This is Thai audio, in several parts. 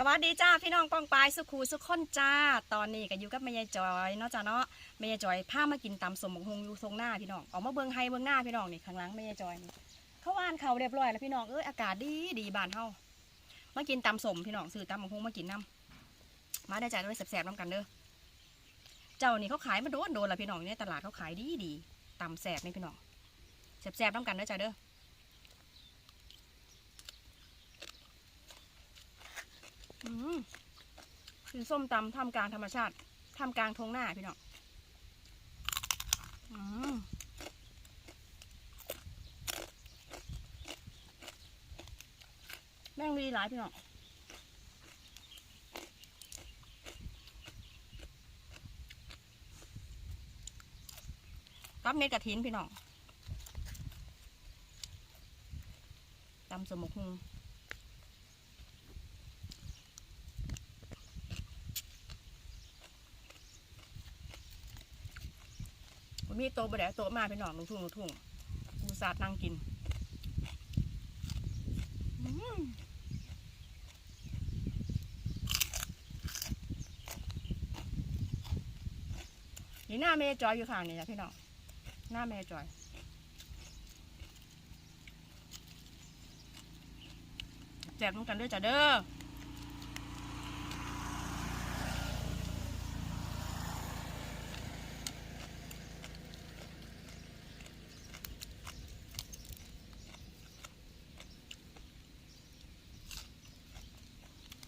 สวัสดีจ้าพี่น้องป้องปายสุขูสุขคนจ้า ตอนนี้ก็อยู่กับแม่ยายจอยเนาะจ้าเนาะแม่ยายจอยพามากินตำสมบกฮงอยู่ทรงหน้าพี่น้องออกมาเบิงไฮเบิงหน้าพี่น้องนี่ข้างหลังแม่ยายจอยนี่เขาว่านเขาเรียบร้อยแล้วพี่น้องเอ้ยอากาศดีดีบานเฮามากินตำสมพี่น้องซื้อตำบกฮงมากินน้ำมาได้จ่ายด้วยแสบๆน้ำกันเด้อเจ้านี่เขาขายมาโดนโดนละพี่น้องอยู่ในตลาดเขาขายดีดีตำแสบนี่พี่น้องแสบๆน้ำกันเด้อจ้าเด้อ อืม กินส้มตำท่ามกลางธรรมชาติท่ามกลางทงหน้าพี่น้องแม่งมีหลายพี่น้องกับเม็ดกระถินพี่น้องตำสมกฮุง มีโต๊ะบดแดโต๊ะมาเป็นหนองลุงทุ่งลุงทุ่งกูสาดนั่งกินนี่หน้าเมย์จอยอยู่ข้างนี่นะพี่น้องหน้าเมย์จอยแจกน้ำกันด้วยจ้ะเด้อ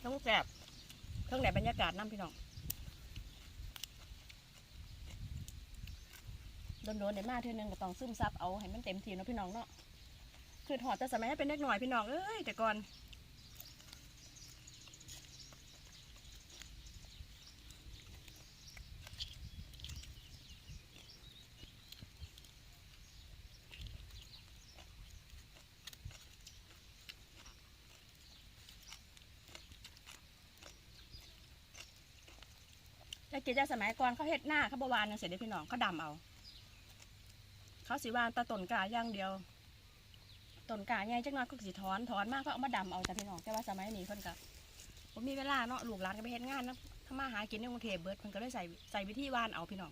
ต้องแสบเครื่องไหนบรรยากาศน้ำพี่น้องโดนๆเดี๋ยวมาเท่านึงก็ต้องซึมซับเอาให้มันเต็มทีเนาะพี่น้องเนาะคือถอดแต่สมัยให้เป็นเด็กหน่อยพี่น้องเอ้ยแต่ก่อน แต่กิจสมัยก่อนเขาเฮ็ดหน้าเขาบวานยังเสร็จเด้พี่น้องเขาดำเอา เขาสีวานตะต้นกาอย่างเดียวต้นกาใหญ่จักหน้อยก็สีถอนถอนมากก็เอามาดำเอาจ้ะพี่น้องแต่ว่าสมัยนี้เพิ่นกับผมีเวลาเนาะลูกหลานก็ไปเฮ็ดงานนะถ้ามาหากินในกรุงเทพเบิดเพิ่นก็เลยใส่ใส่วิธีวานเอาพี่น้อง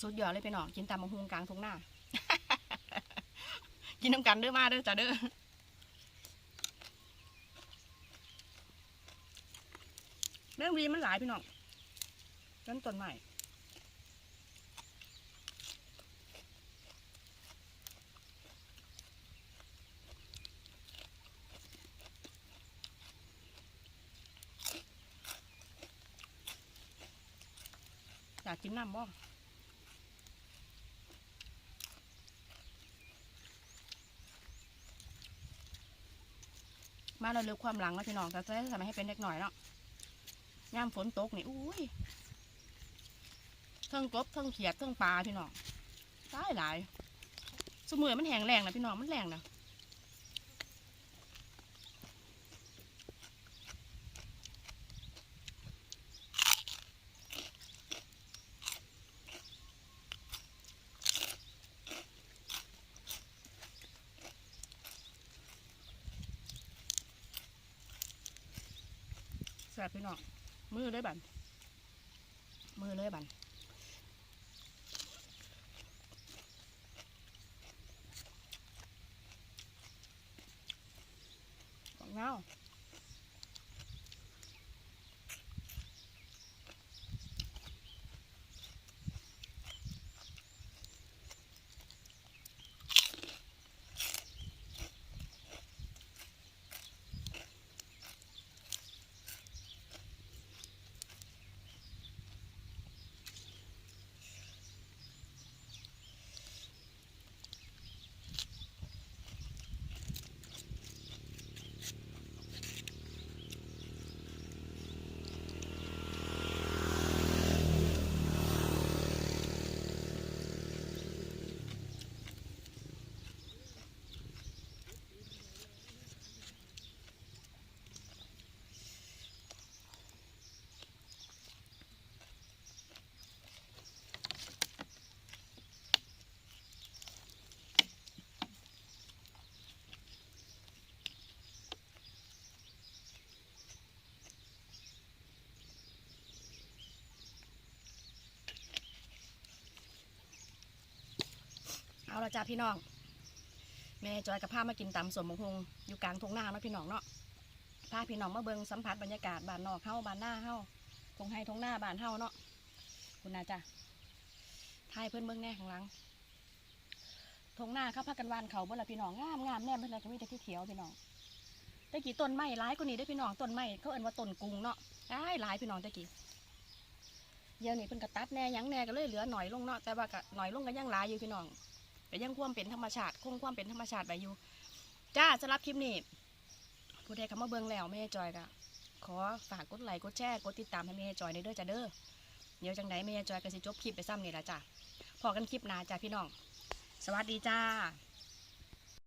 สุดยอดเลยพี่น้องกินตามมะฮุงกลางทุ่งนากินน้ำกันเด้อมาเด้อจ้าเด้อแมงวีมันหลายพี่น้องต้นต้นใหม่อยากกินน้ำบ่ มาเราเลือกความหลังแล้วพี่น้องแต่จะทำให้เป็นเด็กหน่อยเนาะย่ามฝนตกนี่อุ้ยเทิงกบเทิงเขียดเทิงปลาพี่น้องตายหลายสมือมันแห้งแรงนะพี่น้องมันแรงนะ ซ่บพี่น้องมือเลยบันมือเลยบัน จ้าพี่น้อง แม่จอยกับพามากินตำสมบงฮงอยู่กลางทุ่งนาเนาะพี่น้องเนาะพาพี่น้องมาเบิงสัมผัสบรรยากาศบ้านนอกเฮาบ้านหน้าเฮาทงไฮทงหน้าบ้านเฮาเนาะคุณนาจ้าทายเพื่อนเบิ้งแน่ข้างหลังทงหน้าเขาพากันวานเขาบ่ละพี่น้องงามงามแน่เพื่อนเลยก็มีแต่ที่เขียวพี่น้องตะกี้ต้นไม้หลายกว่านี้ได้พี่น้องต้นไม้เขาเอิ้นว่าต้นกุ้งเนาะหลายหลายพี่น้องตะกี้เดี๋ยวนี้เพิ่นก็ตัดแน่ยังแน่ก็เลยเหลือหน่อยลงเนาะแต่ว่าก็หน่อยลงก็ยังหลายอยู่พี่น้อง แต่ยังความเป็นธรรมชาติคงความเป็นธรรมชาติไปอยู่ จ้าสำหรับคลิปนี้ผู้ใดคำว่าเบิ่งแล้วแม่จอยก็ขอฝากกดไลค์กดแชร์กดติดตามให้แม่จอยในเด้อจ้าเด้อเดี๋ยวจังไหนแม่จอยก็สิจบคลิปไปซ้ำนี่ละจ้าพอกันคลิปหน้าจ้าพี่น้อง สวัสดีจ้า